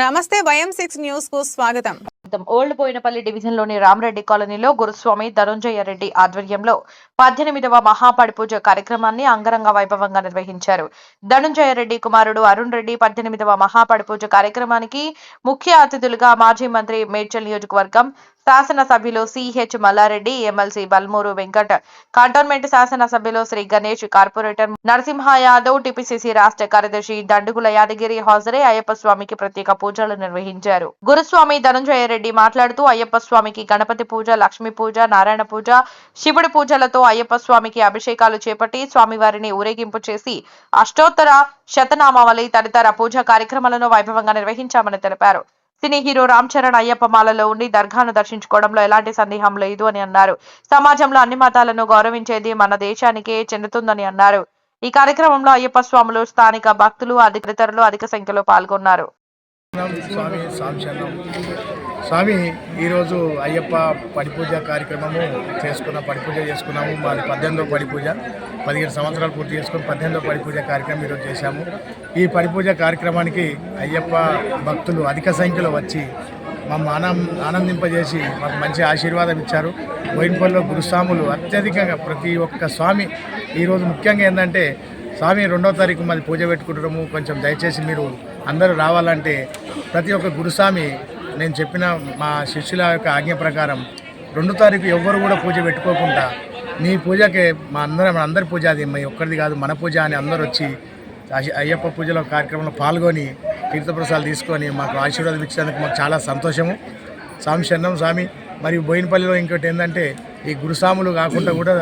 నమస్తే వయం సిక్స్ న్యూస్కు స్వాగతం. ఓల్డ్ బోయినపల్లి డివిజన్లోని రామరెడ్డి కాలనీలో గురుస్వామి ధనుంజయ రెడ్డి ఆధ్వర్యంలో పద్దెనిమిదవ మహాపడిపూజ కార్యక్రమాన్ని అంగరంగ వైభవంగా నిర్వహించారు. ధనుంజయ రెడ్డి కుమారుడు అరుణ్ రెడ్డి పద్దెనిమిదవ మహాపడిపూజ కార్యక్రమానికి ముఖ్య అతిథులుగా మాజీ మంత్రి మేడ్చల్ నియోజకవర్గం శాసనసభ్యులు CH Mallareddy MLC Balmuri Venkat cantonment శాసనసభ్యులు శ్రీ గణేష్ కార్పొరేటర్ నరసింహ యాదవ్ టిపిసిసి రాష్ట్ర కార్యదర్శి దండుగుల యాదగిరి హాజరై అయ్యప్ప స్వామికి ప్రత్యేక పూజలు నిర్వహించారు. గురుస్వామి ధనుంజయ రెడ్డి మాట్లాడుతూ అయ్యప్ప స్వామికి గణపతి పూజ లక్ష్మీ పూజ నారాయణ పూజ శివుడి పూజలతో అయ్యప్ప స్వామికి అభిషేకాలు చేపట్టి స్వామివారిని ఊరేగింపు చేసి అష్టోత్తర శతనామావళి తదితర పూజా కార్యక్రమాలను వైభవంగా నిర్వహించామని తెలిపారు. సినీ హీరో రామ్ చరణ్ అయ్యప్ప మాలలో ఉండి దర్గాను దర్శించుకోవడంలో ఎలాంటి సందేహం లేదు అని అన్నారు. సమాజంలో అన్ని మతాలను గౌరవించేది మన దేశానికే చెందుతుందని అన్నారు. ఈ కార్యక్రమంలో అయ్యప్ప స్వాములు స్థానిక భక్తులు అధికారులు అధిక సంఖ్యలో పాల్గొన్నారు. స్వామి స్వామి ఈరోజు అయ్యప్ప పడిపూజ కార్యక్రమము చేసుకున్న పడిపూజ చేసుకున్నాము. మాది పద్దెనిమిదో పడిపూజ. పదిహేడు సంవత్సరాలు పూర్తి చేసుకుని పద్దెనిమిదో పడి పూజ కార్యక్రమం ఈరోజు చేశాము. ఈ పడి పూజ కార్యక్రమానికి అయ్యప్ప భక్తులు అధిక సంఖ్యలో వచ్చి మమ్మల్ని ఆనం ఆనందింపజేసి మాకు మంచి ఆశీర్వాదం ఇచ్చారు. బోయినపల్లిలో గురుస్వాములు అత్యధికంగా ప్రతి ఒక్క స్వామి ఈరోజు ముఖ్యంగా ఏంటంటే స్వామి రెండో తారీఖు మళ్ళీ పూజ పెట్టుకుంటాము కొంచెం దయచేసి మీరు అందరూ రావాలంటే ప్రతి ఒక్క గురుస్వామి నేను చెప్పిన మా శిష్యుల యొక్క ఆజ్ఞ ప్రకారం రెండు తారీఖు ఎవ్వరు కూడా పూజ పెట్టుకోకుండా నీ పూజకి మా అందరం మన అందరి పూజ అది మీ ఒక్కరిది కాదు మన పూజ అని అందరూ వచ్చి అయ్యప్ప పూజలో కార్యక్రమంలో పాల్గొని తీర్థప్రసాదాలు తీసుకొని మాకు ఆశీర్వాదం ఇచ్చినందుకు మాకు చాలా సంతోషము. స్వామి శరణం స్వామి. మరియు బోయినపల్లిలో ఇంకోటి ఏంటంటే ఈ గురుస్వాములు కాకుండా కూడా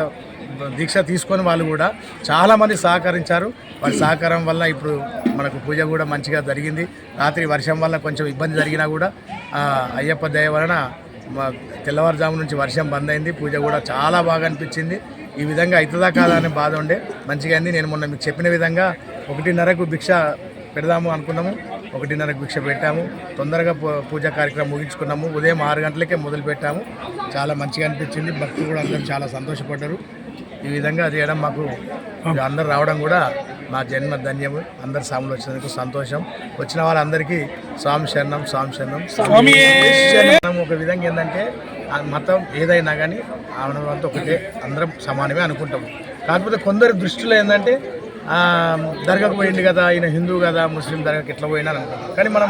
దీక్ష తీసుకొని వాళ్ళు కూడా చాలామంది సహకరించారు. వాళ్ళ సహకారం వల్ల ఇప్పుడు మనకు పూజ కూడా మంచిగా జరిగింది. రాత్రి వర్షం వల్ల కొంచెం ఇబ్బంది జరిగినా కూడా అయ్యప్ప దయ వలన మా తెల్లవారుజాము నుంచి వర్షం బంద్ అయింది పూజ కూడా చాలా బాగా అనిపించింది. ఈ విధంగా అవుతుందా కాదా అనే బాధ ఉండే. మంచిగా అయింది. నేను మొన్న మీకు చెప్పిన విధంగా ఒకటిన్నరకు భిక్ష పెడదాము అనుకున్నాము. ఒకటిన్నరకు భిక్ష పెట్టాము. తొందరగా పూ- కార్యక్రమం ముగించుకున్నాము. ఉదయం ఆరు గంటలకే మొదలు పెట్టాము. చాలా మంచిగా అనిపించింది. భక్తులు కూడా అందరూ చాలా సంతోషపడ్డారు. ఈ విధంగా చేయడం మాకు అందరు రావడం కూడా మా జన్మ ధన్యము. అందరు స్వాములు వచ్చినందుకు సంతోషం. వచ్చిన వాళ్ళందరికీ స్వామి శరణం స్వామి శరణం. శరణం ఒక విధంగా ఏంటంటే ఆ మతం ఏదైనా కానీ ఆనందంతో ఒకటే. అందరం సమానమే అనుకుంటాము కాకపోతే కొందరి దృష్టిలో ఏంటంటే దర్గాకు పోయింది కదా ఈయన హిందూ కదా ముస్లిం దర్గాకి ఎట్లా పోయినా అని అనుకుంటాం. కానీ మనం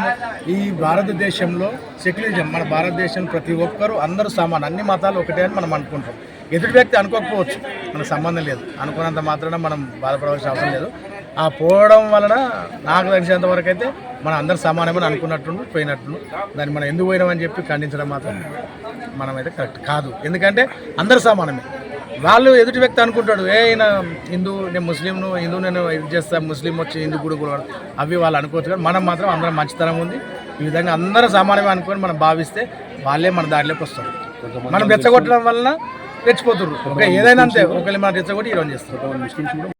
ఈ భారతదేశంలో సెక్యులరిజం మన భారతదేశం ప్రతి ఒక్కరూ అందరూ సమానం. అన్ని మతాలు ఒకటే అని మనం అనుకుంటాం. ఎదుటి వ్యక్తి అనుకోకపోవచ్చు. మనకు సంబంధం లేదు. అనుకున్నంత మాత్రాన మనం బాధపడవలసిన అవసరం లేదు. ఆ పోవడం వలన నాకు తెలిసినంత వరకు అయితే మనం అందరు సమానమని అనుకున్నట్టుండు పోయినట్టు దాన్ని మనం ఎందుకు పోయినామని చెప్పి ఖండించడం మాత్రం మనమైతే కరెక్ట్ కాదు. ఎందుకంటే అందరు సమానమే. వాళ్ళు ఎదుటి వ్యక్తి అనుకుంటాడు ఏ ఈయన హిందూ నేను ముస్లింను హిందూ నేను ఇది చేస్తా ముస్లిం వచ్చి హిందూ గుడి కూడా అవి వాళ్ళు అనుకోవచ్చు కానీ మనం మాత్రం అందరం మంచితనం ఉంది. ఈ విధంగా అందరూ సమానమే అనుకొని మనం భావిస్తే వాళ్ళే మన దారిలోకి వస్తారు. మనం రెచ్చగొట్టడం వలన రెచ్చిపోతున్నారు ఏదైనా అంతే ఒకవేళ మనం రెచ్చగొట్టి ఈరోజు చేస్తారు.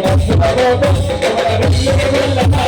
Thank you.